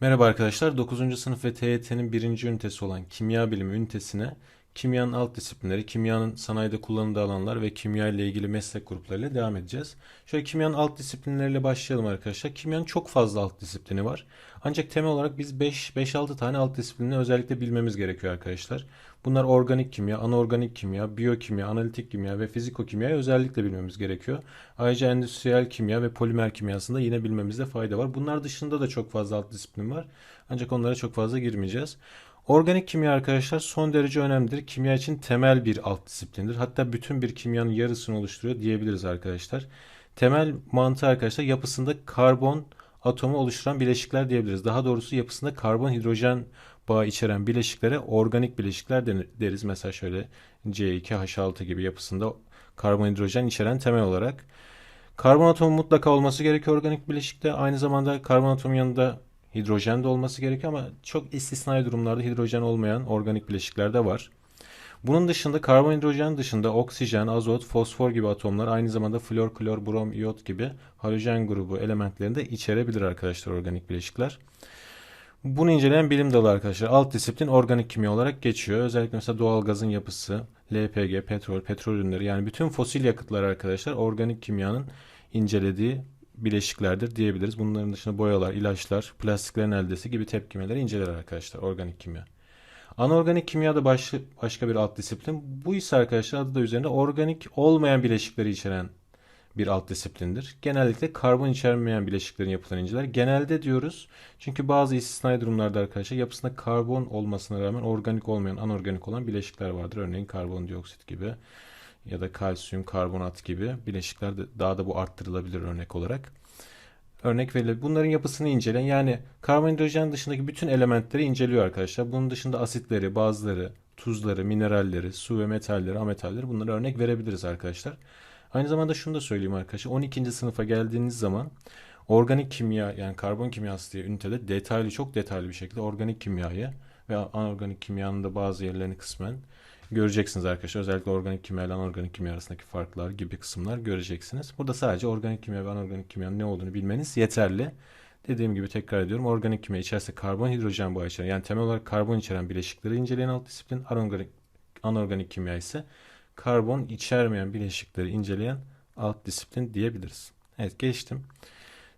Merhaba arkadaşlar. 9. sınıf ve TYT'nin birinci ünitesi olan kimya bilimi ünitesine kimyanın alt disiplinleri, kimyanın sanayide kullanıldığı alanlar ve kimya ile ilgili meslek gruplarıyla devam edeceğiz. Şöyle kimyanın alt disiplinleriyle başlayalım arkadaşlar. Kimyanın çok fazla alt disiplini var. Ancak temel olarak biz 5-6 tane alt disiplinini özellikle bilmemiz gerekiyor arkadaşlar. Bunlar organik kimya, anorganik kimya, biyokimya, analitik kimya ve fizikokimyayı özellikle bilmemiz gerekiyor. Ayrıca endüstriyel kimya ve polimer kimyasında yine bilmemizde fayda var. Bunlar dışında da çok fazla alt disiplin var. Ancak onlara çok fazla girmeyeceğiz. Organik kimya arkadaşlar son derece önemlidir. Kimya için temel bir alt disiplindir. Hatta bütün bir kimyanın yarısını oluşturuyor diyebiliriz arkadaşlar. Temel mantığı arkadaşlar yapısında karbon atomu oluşturan bileşikler diyebiliriz. Daha doğrusu yapısında karbon hidrojen bağı içeren bileşiklere organik bileşikler deriz. Mesela şöyle C2H6 gibi yapısında karbon hidrojen içeren temel olarak. Karbon atomu mutlaka olması gerekiyor organik bileşikte. Aynı zamanda karbon atomu yanında hidrojen de olması gerekiyor ama çok istisnai durumlarda hidrojen olmayan organik bileşikler de var. Bunun dışında karbon hidrojen dışında oksijen, azot, fosfor gibi atomlar aynı zamanda flor, klor, brom, iot gibi halojen grubu elementlerini de içerebilir arkadaşlar organik bileşikler. Bunu inceleyen bilim dalı arkadaşlar. Alt disiplin organik kimya olarak geçiyor. Özellikle mesela doğal gazın yapısı, LPG, petrol, petrol ürünleri yani bütün fosil yakıtlar arkadaşlar organik kimyanın incelediği bileşiklerdir diyebiliriz. Bunların dışında boyalar, ilaçlar, plastiklerin eldesi gibi tepkimeleri inceler arkadaşlar organik kimya. Anorganik kimya da başka bir alt disiplin. Bu ise arkadaşlar adı da üzerinde organik olmayan bileşikleri içeren bir alt disiplindir. Genellikle karbon içermeyen bileşiklerin yapılarını inceler. Genelde diyoruz çünkü bazı istisnai durumlarda arkadaşlar yapısında karbon olmasına rağmen organik olmayan, anorganik olan bileşikler vardır. Örneğin karbondioksit gibi ya da kalsiyum karbonat gibi bileşikler de daha da bu arttırılabilir örnek olarak. Örnek verilebilir. Bunların yapısını inceleyen yani karbon dışındaki bütün elementleri inceliyor arkadaşlar. Bunun dışında asitleri, bazları, tuzları, mineralleri, su ve metalleri, ametalleri bunları örnek verebiliriz arkadaşlar. Aynı zamanda şunu da söyleyeyim arkadaşlar. 12. sınıfa geldiğiniz zaman organik kimya yani karbon kimyası diye ünitede detaylı çok detaylı bir şekilde organik kimyayı ve anorganik kimyanın da bazı yerlerini kısmen göreceksiniz arkadaşlar. Özellikle organik kimya ile anorganik kimya arasındaki farklar gibi kısımlar göreceksiniz. Burada sadece organik kimya ve anorganik kimyanın ne olduğunu bilmeniz yeterli. Dediğim gibi tekrar ediyorum. Organik kimya içerisinde karbon hidrojen bağı içeren yani temel olarak karbon içeren bileşikleri inceleyen alt disiplin. Anorganik, anorganik kimya ise karbon içermeyen bileşikleri inceleyen alt disiplin diyebiliriz. Evet geçtim.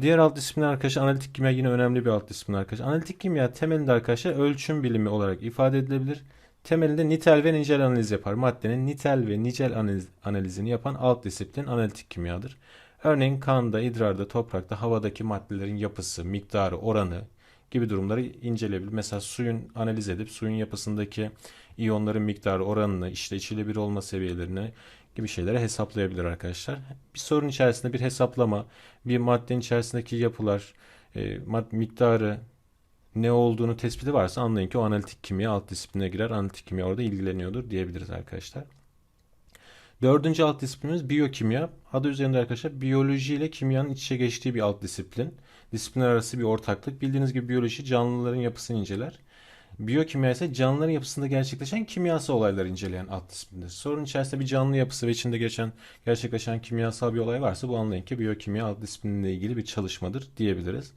Diğer alt disiplin arkadaşlar analitik kimya yine önemli bir alt disiplin arkadaşlar. Analitik kimya temelinde arkadaşlar ölçüm bilimi olarak ifade edilebilir. Temelinde nitel ve nicel analiz yapar. Maddenin nitel ve nicel analiz, analizini yapan alt disiplin analitik kimyadır. Örneğin kanda, idrarda, toprakta, havadaki maddelerin yapısı, miktarı, oranı gibi durumları inceleyebilir. Mesela suyun analiz edip suyun yapısındaki iyonların miktarı, oranını, işte içilebilir olma seviyelerini gibi şeylere hesaplayabilir arkadaşlar. Bir sorun içerisinde bir hesaplama, bir maddenin içerisindeki yapılar, e, miktarı, ne olduğunu tespiti varsa anlayın ki o analitik kimya alt disipline girer. Analitik kimya orada ilgileniyordur diyebiliriz arkadaşlar. Dördüncü alt disiplinimiz biyokimya. Adı üzerinde arkadaşlar biyoloji ile kimyanın iç içe geçtiği bir alt disiplin. Disiplinler arası bir ortaklık. Bildiğiniz gibi biyoloji canlıların yapısını inceler. Biyokimya ise canlıların yapısında gerçekleşen kimyasal olayları inceleyen alt disiplindir. Sorun içerisinde bir canlı yapısı ve içinde geçen gerçekleşen kimyasal bir olay varsa bu anlayın ki biyokimya alt disiplinle ilgili bir çalışmadır diyebiliriz.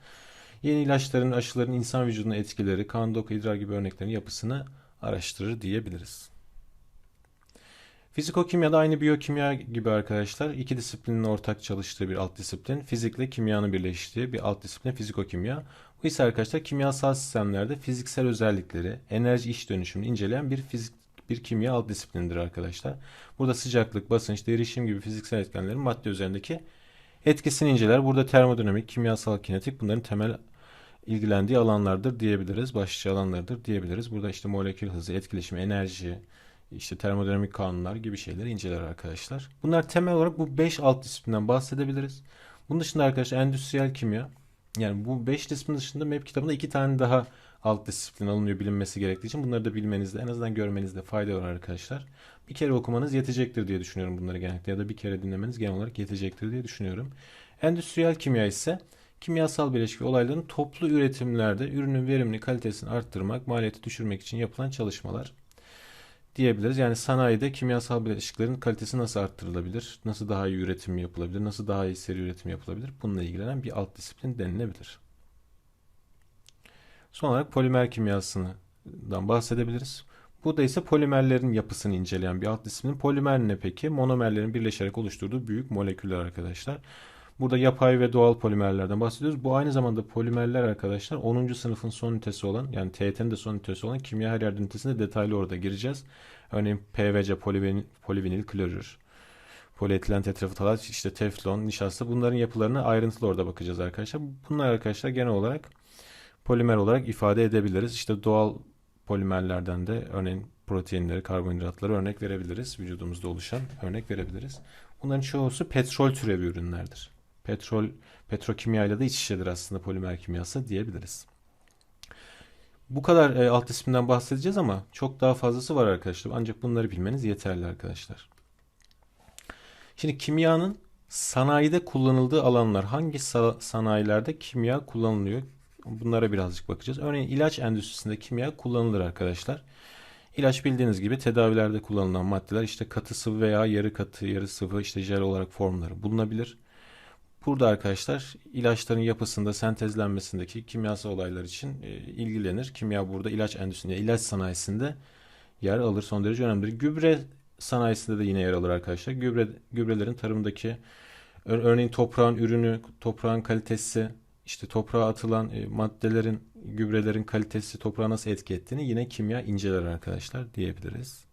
Yeni ilaçların, aşıların insan vücuduna etkileri, kan, doku, idrar gibi örneklerin yapısını araştırır diyebiliriz. Fizikokimya da aynı biyokimya gibi arkadaşlar. İki disiplinin ortak çalıştığı bir alt disiplin. Fizikle kimyanın birleştiği bir alt disiplin fizikokimya. Bu ise arkadaşlar kimyasal sistemlerde fiziksel özellikleri, enerji iş dönüşümünü inceleyen bir fizik bir kimya alt disiplindir arkadaşlar. Burada sıcaklık, basınç, derişim gibi fiziksel etkenlerin madde üzerindeki etkisini inceler. Burada termodinamik, kimyasal kinetik bunların temel ilgilendiği alanlardır diyebiliriz. Başlıca alanlardır diyebiliriz. Burada işte molekül hızı, etkileşim, enerji, işte termodinamik kanunlar gibi şeyleri inceler arkadaşlar. Bunlar temel olarak bu 5 alt disiplinden bahsedebiliriz. Bunun dışında arkadaşlar endüstriyel kimya. Yani bu 5 disiplin dışında MEP kitabında 2 tane daha alt disiplin alınıyor bilinmesi gerektiği için. Bunları da bilmenizde en azından görmenizde fayda var arkadaşlar. Bir kere okumanız yetecektir diye düşünüyorum bunları genellikle ya da bir kere dinlemeniz genel olarak yetecektir diye düşünüyorum. Endüstriyel kimya ise kimyasal bileşik ve olayların toplu üretimlerde ürünün verimini, kalitesini arttırmak, maliyeti düşürmek için yapılan çalışmalar diyebiliriz. Yani sanayide kimyasal bileşiklerin kalitesi nasıl arttırılabilir, nasıl daha iyi üretim yapılabilir, nasıl daha iyi seri üretim yapılabilir bununla ilgilenen bir alt disiplin denilebilir. Son olarak polimer kimyasından bahsedebiliriz. Bu da ise polimerlerin yapısını inceleyen bir alt disiplin. Polimer ne peki? Monomerlerin birleşerek oluşturduğu büyük moleküller arkadaşlar. Burada yapay ve doğal polimerlerden bahsediyoruz. Bu aynı zamanda polimerler arkadaşlar 10. sınıfın son ünitesi olan yani TYT'nin de son ünitesi olan kimya her yer ünitesinde detaylı orada gireceğiz. Örneğin PVC polivinil, polivinil klorür, polietilen tetraftalat, işte teflon, nişasta bunların yapılarına ayrıntılı orada bakacağız arkadaşlar. Bunlar arkadaşlar genel olarak polimer olarak ifade edebiliriz. İşte doğal polimerlerden de örneğin proteinleri, karbonhidratları örnek verebiliriz. Vücudumuzda oluşan örnek verebiliriz. Bunların çoğusu petrol türevi ürünlerdir. Petrol, petrokimya ile de iç içedir aslında polimer kimyası diyebiliriz. Bu kadar e, alt isminden bahsedeceğiz ama çok daha fazlası var arkadaşlar. Ancak bunları bilmeniz yeterli arkadaşlar. Şimdi kimyanın sanayide kullanıldığı alanlar hangi sanayilerde kimya kullanılıyor? Bunlara birazcık bakacağız. Örneğin ilaç endüstrisinde kimya kullanılır arkadaşlar. İlaç bildiğiniz gibi tedavilerde kullanılan maddeler işte katı sıvı veya yarı katı, yarı sıvı işte jel olarak formları bulunabilir. Burada arkadaşlar ilaçların yapısında, sentezlenmesindeki kimyasal olaylar için e, ilgilenir. Kimya burada ilaç endüstrisinde, ilaç sanayisinde yer alır. Son derece önemlidir. Gübre sanayisinde de yine yer alır arkadaşlar. Gübre, gübrelerin tarımdaki örneğin toprağın ürünü, toprağın kalitesi, işte toprağa atılan e, maddelerin, gübrelerin kalitesi toprağa nasıl etki ettiğini yine kimya inceler arkadaşlar diyebiliriz.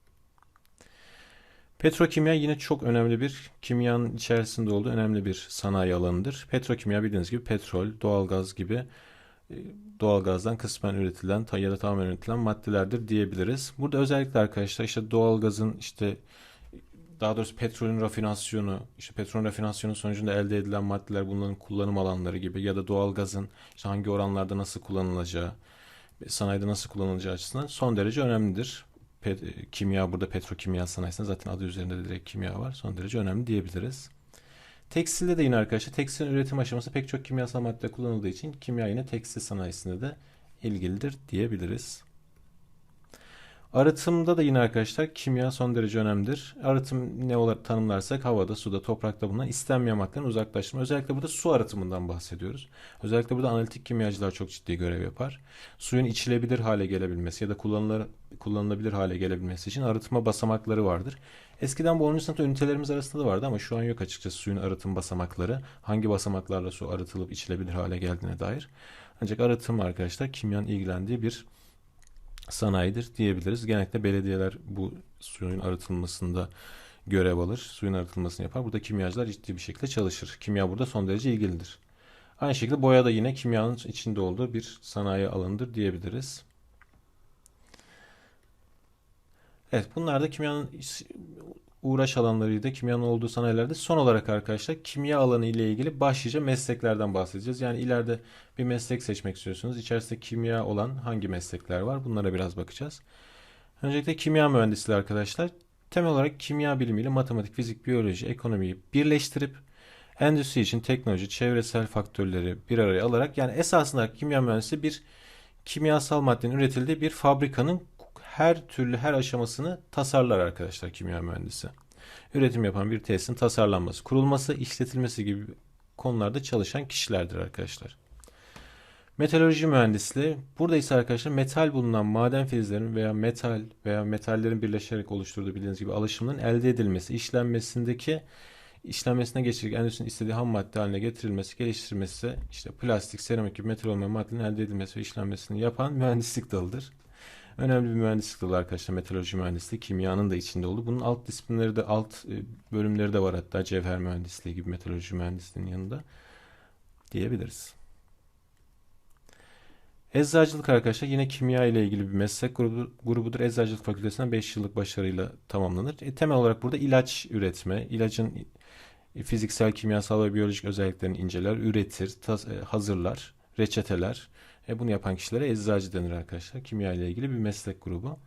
Petrokimya yine çok önemli bir kimyanın içerisinde olduğu önemli bir sanayi alanıdır. Petrokimya bildiğiniz gibi petrol, doğalgaz gibi e, doğalgazdan kısmen üretilen ya da tamamen üretilen maddelerdir diyebiliriz. Burada özellikle arkadaşlar işte doğalgazın işte daha doğrusu petrolün rafinasyonu, işte petrol rafinasyonu sonucunda elde edilen maddeler bunların kullanım alanları gibi ya da doğalgazın işte hangi oranlarda nasıl kullanılacağı, sanayide nasıl kullanılacağı açısından son derece önemlidir. Pet, kimya burada petrokimya sanayisinde zaten adı üzerinde de direkt kimya var. Son derece önemli diyebiliriz. Tekstilde de yine arkadaşlar tekstilin üretim aşaması pek çok kimyasal madde kullanıldığı için kimya yine tekstil sanayisinde de ilgilidir diyebiliriz. Arıtımda da yine arkadaşlar kimya son derece önemlidir. Arıtım ne olarak tanımlarsak havada, suda, toprakta bulunan istenmeyen maddeden uzaklaştırma. Özellikle burada su arıtımından bahsediyoruz. Özellikle burada analitik kimyacılar çok ciddi görev yapar. Suyun içilebilir hale gelebilmesi ya da kullanılır, kullanılabilir hale gelebilmesi için arıtma basamakları vardır. Eskiden bu 10. sınıfta ünitelerimiz arasında da vardı ama şu an yok açıkçası suyun arıtım basamakları. Hangi basamaklarla su arıtılıp içilebilir hale geldiğine dair. Ancak arıtım arkadaşlar kimyanın ilgilendiği bir sanayidir diyebiliriz. Genellikle belediyeler bu suyun arıtılmasında görev alır. Suyun arıtılmasını yapar. Burada kimyacılar ciddi bir şekilde çalışır. Kimya burada son derece ilgilidir. Aynı şekilde boya da yine kimyanın içinde olduğu bir sanayi alanıdır diyebiliriz. Evet bunlar da kimyanın uğraş alanlarıydı. Kimyanın olduğu sanayilerde. Son olarak arkadaşlar kimya alanı ile ilgili başlıca mesleklerden bahsedeceğiz. Yani ileride bir meslek seçmek istiyorsunuz. İçerisinde kimya olan hangi meslekler var? Bunlara biraz bakacağız. Öncelikle kimya mühendisliği arkadaşlar. Temel olarak kimya bilimiyle matematik, fizik, biyoloji, ekonomiyi birleştirip endüstri için teknoloji, çevresel faktörleri bir araya alarak yani esasında kimya mühendisliği bir kimyasal maddenin üretildiği bir fabrikanın her türlü her aşamasını tasarlar arkadaşlar kimya mühendisi. Üretim yapan bir tesisin tasarlanması, kurulması, işletilmesi gibi konularda çalışan kişilerdir arkadaşlar. Metalurji mühendisliği. Burada ise arkadaşlar metal bulunan maden filizlerinin veya metal veya metallerin birleşerek oluşturduğu bildiğiniz gibi alışımların elde edilmesi, işlenmesindeki işlenmesine geçirik endüstrinin istediği ham madde haline getirilmesi, geliştirilmesi, işte plastik, seramik gibi metal olmayan maddelerin elde edilmesi ve işlenmesini yapan mühendislik dalıdır. Önemli bir mühendislik dalı arkadaşlar. Meteoroloji mühendisliği, kimyanın da içinde oldu. Bunun alt disiplinleri de, alt e, bölümleri de var hatta cevher mühendisliği gibi meteoroloji mühendisliğinin yanında diyebiliriz. Eczacılık arkadaşlar yine kimya ile ilgili bir meslek grubu, grubudur. Eczacılık fakültesinden 5 yıllık başarıyla tamamlanır. E, temel olarak burada ilaç üretme, ilacın fiziksel, kimyasal ve biyolojik özelliklerini inceler, üretir, e, hazırlar, reçeteler, e bunu yapan kişilere eczacı denir arkadaşlar. Kimya ile ilgili bir meslek grubu.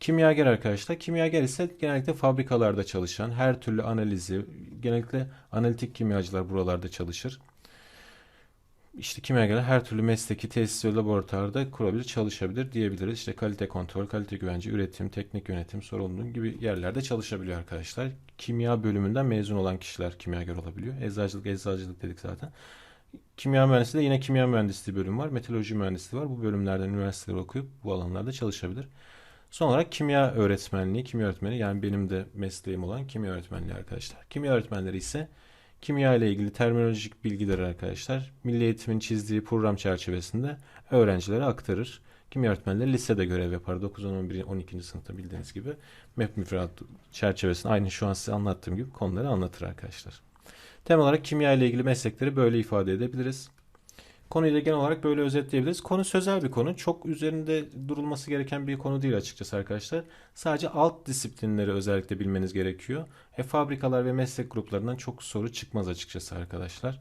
Kimyager arkadaşlar. Kimyager ise genellikle fabrikalarda çalışan, her türlü analizi, genellikle analitik kimyacılar buralarda çalışır. İşte kimyagerler her türlü mesleki tesis ve laboratuvarda kurabilir, çalışabilir diyebiliriz. İşte kalite kontrol, kalite güvence, üretim, teknik yönetim, sorumluluk gibi yerlerde çalışabiliyor arkadaşlar. Kimya bölümünden mezun olan kişiler kimyager olabiliyor. Eczacılık, eczacılık dedik zaten. Kimya mühendisliği de yine kimya mühendisliği bölümü var. Meteoroloji mühendisliği var. Bu bölümlerden üniversiteler okuyup bu alanlarda çalışabilir. Son olarak kimya öğretmenliği, kimya öğretmeni yani benim de mesleğim olan kimya öğretmenliği arkadaşlar. Kimya öğretmenleri ise kimya ile ilgili terminolojik bilgileri arkadaşlar Milli Eğitim'in çizdiği program çerçevesinde öğrencilere aktarır. Kimya öğretmenleri lisede görev yapar. 9, 10, 11, 12. sınıfta bildiğiniz gibi MEP müfredat çerçevesinde aynı şu an size anlattığım gibi konuları anlatır arkadaşlar. Temel olarak kimya ile ilgili meslekleri böyle ifade edebiliriz. Konuyla genel olarak böyle özetleyebiliriz. Konu sözel bir konu. Çok üzerinde durulması gereken bir konu değil açıkçası arkadaşlar. Sadece alt disiplinleri özellikle bilmeniz gerekiyor. E, fabrikalar ve meslek gruplarından çok soru çıkmaz açıkçası arkadaşlar.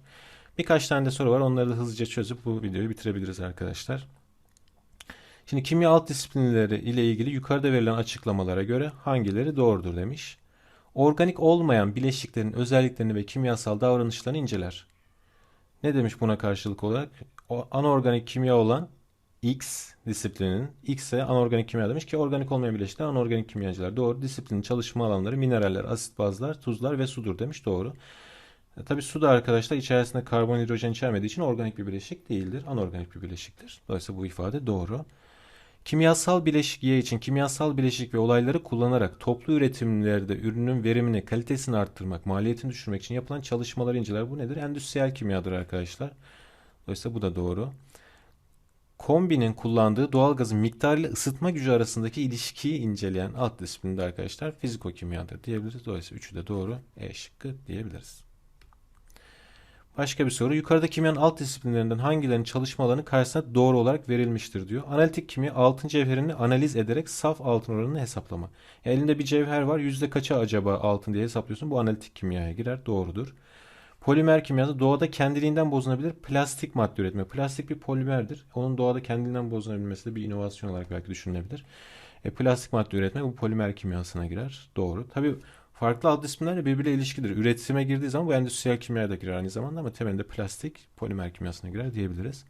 Birkaç tane de soru var. Onları da hızlıca çözüp bu videoyu bitirebiliriz arkadaşlar. Şimdi kimya alt disiplinleri ile ilgili yukarıda verilen açıklamalara göre hangileri doğrudur demiş. Organik olmayan bileşiklerin özelliklerini ve kimyasal davranışlarını inceler. Ne demiş buna karşılık olarak? O anorganik kimya olan X disiplinin X'e anorganik kimya demiş ki organik olmayan bileşikler anorganik kimyacılar. Doğru. Disiplinin çalışma alanları mineraller, asit bazlar, tuzlar ve sudur demiş. Doğru. E, tabi su da arkadaşlar içerisinde karbon hidrojen içermediği için organik bir bileşik değildir. Anorganik bir bileşiktir. Dolayısıyla bu ifade doğru. Kimyasal bileşik Y için kimyasal bileşik ve olayları kullanarak toplu üretimlerde ürünün verimini, kalitesini arttırmak, maliyetini düşürmek için yapılan çalışmaları inceler. Bu nedir? Endüstriyel kimyadır arkadaşlar. Dolayısıyla bu da doğru. Kombinin kullandığı doğalgazın miktarı ile ısıtma gücü arasındaki ilişkiyi inceleyen alt disiplinde arkadaşlar fizikokimyadır diyebiliriz. Dolayısıyla üçü de doğru. E şıkkı diyebiliriz. Başka bir soru. Yukarıda kimyanın alt disiplinlerinden hangilerinin çalışma alanı karşısına doğru olarak verilmiştir diyor. Analitik kimya altın cevherini analiz ederek saf altın oranını hesaplama. Yani elinde bir cevher var. Yüzde kaça acaba altın diye hesaplıyorsun. Bu analitik kimyaya girer. Doğrudur. Polimer kimyası doğada kendiliğinden bozulabilir plastik madde üretme. Plastik bir polimerdir. Onun doğada kendiliğinden bozulabilmesi de bir inovasyon olarak belki düşünülebilir. E, plastik madde üretme bu polimer kimyasına girer. Doğru. Tabii farklı alt disiplinlerle birbiriyle ilişkidir. Üretime girdiği zaman bu endüstriyel kimyaya da girer aynı zamanda ama temelinde plastik polimer kimyasına girer diyebiliriz.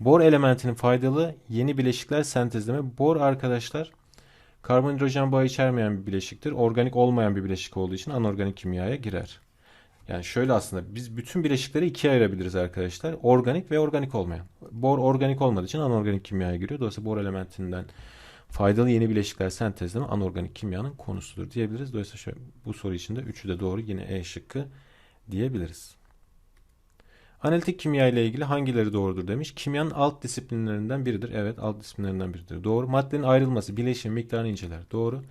Bor elementinin faydalı yeni bileşikler sentezleme. Bor arkadaşlar karbon hidrojen bağı içermeyen bir bileşiktir. Organik olmayan bir bileşik olduğu için anorganik kimyaya girer. Yani şöyle aslında biz bütün bileşikleri ikiye ayırabiliriz arkadaşlar. Organik ve organik olmayan. Bor organik olmadığı için anorganik kimyaya giriyor. Dolayısıyla bor elementinden faydalı yeni bileşikler sentezleme anorganik kimyanın konusudur diyebiliriz. Dolayısıyla şöyle, bu soru için de üçü de doğru yine E şıkkı diyebiliriz. Analitik kimya ile ilgili hangileri doğrudur demiş. Kimyanın alt disiplinlerinden biridir. Evet alt disiplinlerinden biridir. Doğru. Maddenin ayrılması, bileşim miktarını inceler. Doğru.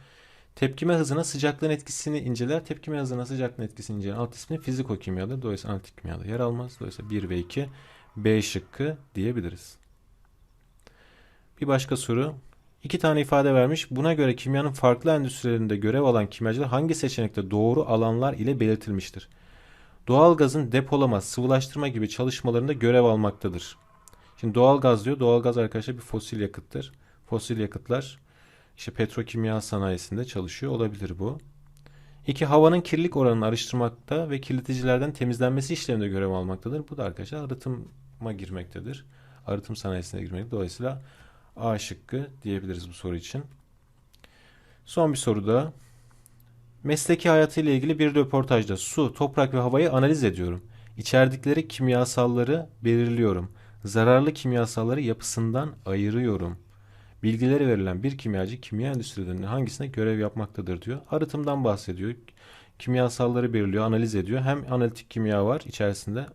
Tepkime hızına sıcaklığın etkisini inceler. Tepkime hızına sıcaklığın etkisini inceleyen alt disiplin fizikokimyadır. Dolayısıyla analitik kimyada yer almaz. Dolayısıyla 1 ve 2 B şıkkı diyebiliriz. Bir başka soru. İki tane ifade vermiş. Buna göre kimyanın farklı endüstrilerinde görev alan kimyacılar hangi seçenekte doğru alanlar ile belirtilmiştir? Doğalgazın depolama, sıvılaştırma gibi çalışmalarında görev almaktadır. Şimdi doğalgaz diyor. Doğalgaz arkadaşlar bir fosil yakıttır. Fosil yakıtlar işte petrokimya sanayisinde çalışıyor olabilir bu. İki havanın kirlilik oranını araştırmakta ve kirleticilerden temizlenmesi işleminde görev almaktadır. Bu da arkadaşlar arıtıma girmektedir. Arıtım sanayisine girmektedir. Dolayısıyla A şıkkı diyebiliriz bu soru için. Son bir soru da. Mesleki hayatıyla ilgili bir röportajda su, toprak ve havayı analiz ediyorum. İçerdikleri kimyasalları belirliyorum. Zararlı kimyasalları yapısından ayırıyorum. Bilgileri verilen bir kimyacı kimya endüstrilerinin hangisine görev yapmaktadır diyor. Arıtımdan bahsediyor. Kimyasalları belirliyor, analiz ediyor. Hem analitik kimya var içerisinde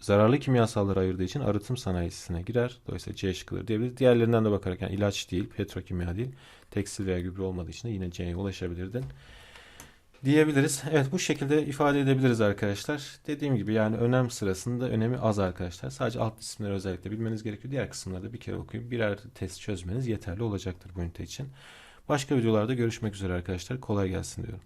zararlı kimyasalları ayırdığı için arıtım sanayisine girer. Dolayısıyla C şıkkıdır diyebiliriz. Diğerlerinden de bakarak yani ilaç değil, petrokimya değil, tekstil veya gübre olmadığı için de yine C'ye ulaşabilirdin diyebiliriz. Evet bu şekilde ifade edebiliriz arkadaşlar. Dediğim gibi yani önem sırasında önemi az arkadaşlar. Sadece alt isimleri özellikle bilmeniz gerekiyor. Diğer kısımlarda bir kere okuyup birer test çözmeniz yeterli olacaktır bu ünite için. Başka videolarda görüşmek üzere arkadaşlar. Kolay gelsin diyorum.